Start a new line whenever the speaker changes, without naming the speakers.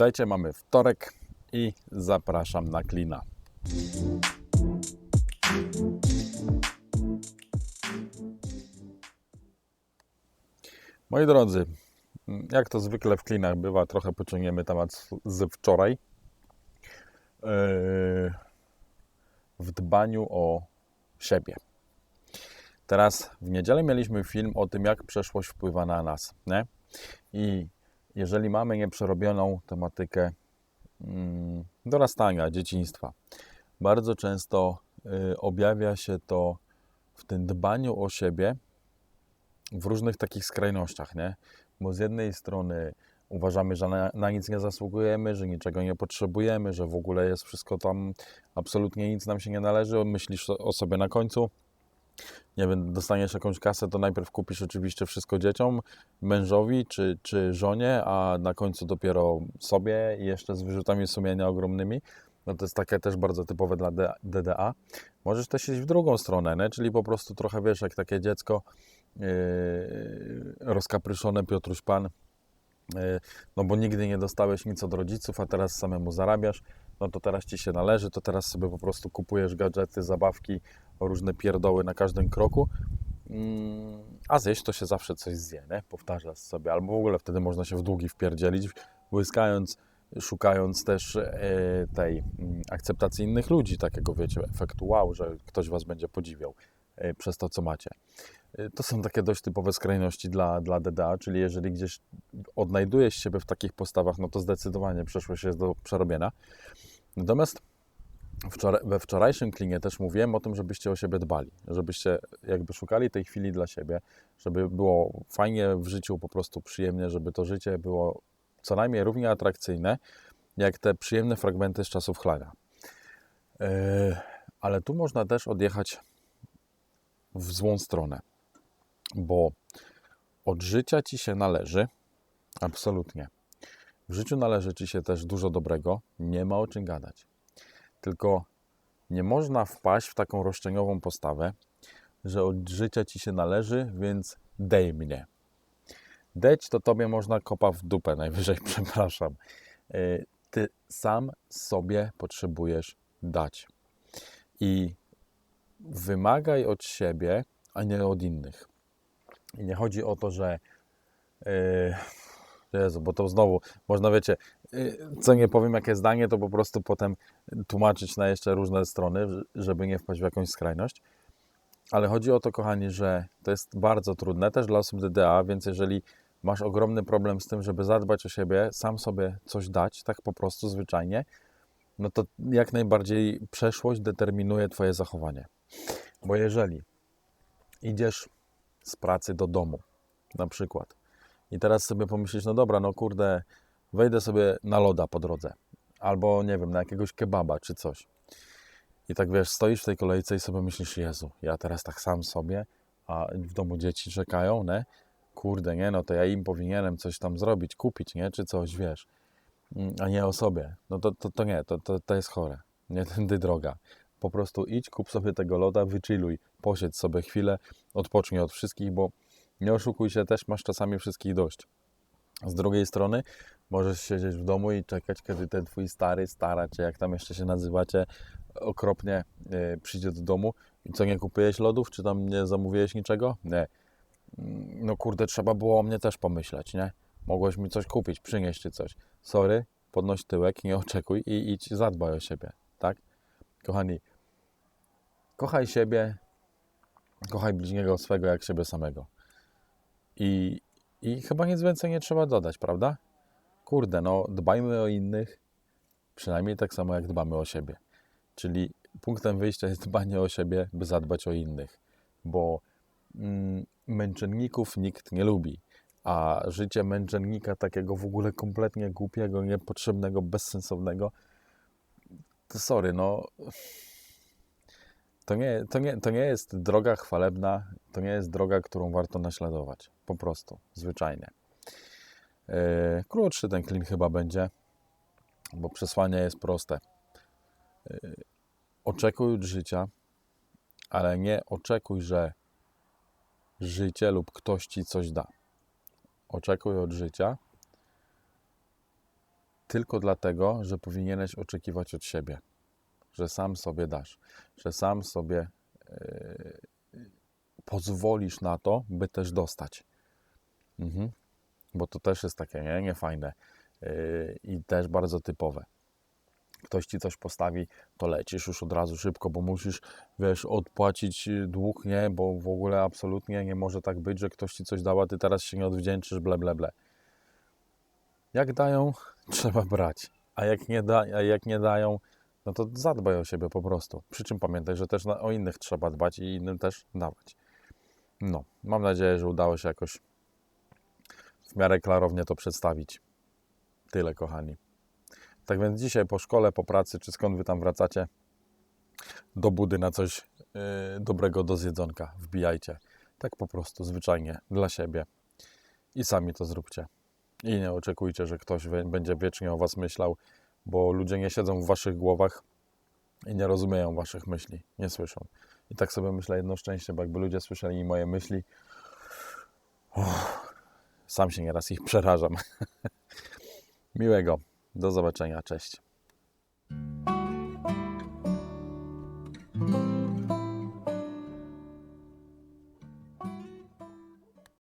Witajcie, mamy wtorek i zapraszam na klina. Moi drodzy, jak to zwykle w klinach bywa, trochę pociągniemy temat z- wczoraj. Yy, W dbaniu o siebie. Teraz w niedzielę mieliśmy film o tym, jak przeszłość wpływa na nas. Nie? I jeżeli mamy nieprzerobioną tematykę mm, dorastania, dzieciństwa, bardzo często y, objawia się to w tym dbaniu o siebie w różnych takich skrajnościach, nie? Bo z jednej strony uważamy, że na, na nic nie zasługujemy, że niczego nie potrzebujemy, że w ogóle jest wszystko tam, absolutnie nic nam się nie należy, myślisz o- o sobie na końcu, nie wiem, dostaniesz jakąś kasę, to najpierw kupisz oczywiście wszystko dzieciom, mężowi czy, czy żonie, a na końcu dopiero sobie i jeszcze z wyrzutami sumienia ogromnymi. No to jest takie też bardzo typowe dla DDA. Możesz też iść w drugą stronę, nie? czyli po prostu trochę wiesz, jak takie dziecko yy, rozkapryszone Piotruś Pan, yy, no bo nigdy nie dostałeś nic od rodziców, a teraz samemu zarabiasz, no to teraz Ci się należy, to teraz sobie po prostu kupujesz gadżety, zabawki, różne pierdoły na każdym kroku, Mm, a zjeść to się zawsze coś zje, nie? powtarzasz sobie, albo w ogóle wtedy można się w długi wpierdzielić, błyskając, szukając też e, tej mm, akceptacji innych ludzi, takiego wiecie, efektu wow, że ktoś Was będzie podziwiał e, przez to, co macie. E, To są takie dość typowe skrajności dla, dla DDA, czyli jeżeli gdzieś odnajdujesz siebie w takich postawach, no to zdecydowanie przeszłość jest do przerobienia. Natomiast wczoraj, we wczorajszym klinie też mówiłem o tym, żebyście o siebie dbali, żebyście jakby szukali tej chwili dla siebie, żeby było fajnie w życiu, po prostu przyjemnie, żeby to życie było co najmniej równie atrakcyjne, jak te przyjemne fragmenty z czasów chlania. Yy, ale tu można też odjechać w złą stronę, bo od życia ci się należy, absolutnie. W życiu należy ci się też dużo dobrego, nie ma o czym gadać. Tylko nie można wpaść w taką roszczeniową postawę, że od życia ci się należy, więc dej mnie. Deć to tobie można kopa w dupę najwyżej, przepraszam. Yy, Ty sam sobie potrzebujesz dać. I wymagaj od siebie, a nie od innych. I nie chodzi o to, że yy, Jezu, bo to znowu można, wiecie, co nie powiem, jakie zdanie, to po prostu potem tłumaczyć na jeszcze różne strony, żeby nie wpaść w jakąś skrajność. Ale chodzi o to, kochani, że to jest bardzo trudne też dla osób DDA, więc jeżeli masz ogromny problem z tym, żeby zadbać o siebie, sam sobie coś dać, tak po prostu zwyczajnie, no to jak najbardziej przeszłość determinuje Twoje zachowanie. Bo jeżeli idziesz z pracy do domu, na przykład, i teraz sobie pomyślisz, no dobra, no kurde, wejdę sobie na loda po drodze, albo nie wiem, na jakiegoś kebaba czy coś. I tak wiesz, stoisz w tej kolejce i sobie myślisz, Jezu, ja teraz tak sam sobie, a w domu dzieci czekają, nie? Kurde, nie, no to ja im powinienem coś tam zrobić, kupić, nie? Czy coś, wiesz, a nie o sobie. No to, to, to nie, to, to, to jest chore. Nie tędy droga. Po prostu idź, kup sobie tego loda, wychilluj, posiedź sobie chwilę, odpocznij od wszystkich, bo nie oszukuj się, też masz czasami wszystkich dość. Z drugiej strony możesz siedzieć w domu i czekać, kiedy ten twój stary, stara, czy jak tam jeszcze się nazywacie, okropnie e, przyjdzie do domu i co, nie kupiłeś lodów, czy tam nie zamówiłeś niczego? Nie. Mm, No kurde, trzeba było o mnie też pomyśleć, nie? Mogłeś mi coś kupić, przynieść czy coś. Sorry, podnoś tyłek, nie oczekuj i idź, zadbaj o siebie, tak? Kochani, kochaj siebie, kochaj bliźniego swego jak siebie samego. I, I chyba nic więcej nie trzeba dodać, prawda? Kurde, no dbajmy o innych, przynajmniej tak samo jak dbamy o siebie. Czyli punktem wyjścia jest dbanie o siebie, by zadbać o innych, bo mm, męczenników nikt nie lubi, a życie męczennika takiego w ogóle kompletnie głupiego, niepotrzebnego, bezsensownego, to sorry, no to nie, to, nie, to nie jest droga chwalebna, to nie jest droga, którą warto naśladować. Po prostu, zwyczajnie. Yy, krótszy ten klin chyba będzie, bo przesłanie jest proste. Yy, oczekuj od życia, ale nie oczekuj, że życie lub ktoś ci coś da. Oczekuj od życia, tylko dlatego, że powinieneś oczekiwać od siebie, że sam sobie dasz, że sam sobie e, pozwolisz na to, by też dostać. Mhm. Bo to też jest takie nie, niefajne yy, i też bardzo typowe. Ktoś ci coś postawi, to lecisz już od razu szybko, bo musisz, wiesz, odpłacić dług, nie, bo w ogóle absolutnie nie może tak być, że ktoś ci coś dał, a ty teraz się nie odwdzięczysz, ble, ble, ble. Jak dają, trzeba brać, a jak nie, da, a jak nie dają, no to zadbaj o siebie po prostu. Przy czym pamiętaj, że też na, o innych trzeba dbać i innym też dawać. No, mam nadzieję, że udało się jakoś w miarę klarownie to przedstawić. Tyle, kochani. Tak więc dzisiaj po szkole, po pracy, czy skąd wy tam wracacie, do budy na coś yy, dobrego do zjedzonka wbijajcie. Tak po prostu, zwyczajnie, dla siebie. I sami to zróbcie. I nie oczekujcie, że ktoś będzie wiecznie o was myślał, bo ludzie nie siedzą w waszych głowach i nie rozumieją waszych myśli, nie słyszą. I tak sobie myślę jedno szczęście, bo jakby ludzie słyszeli moje myśli, uff, sam się nieraz ich przerażam. Miłego. Do zobaczenia. Cześć.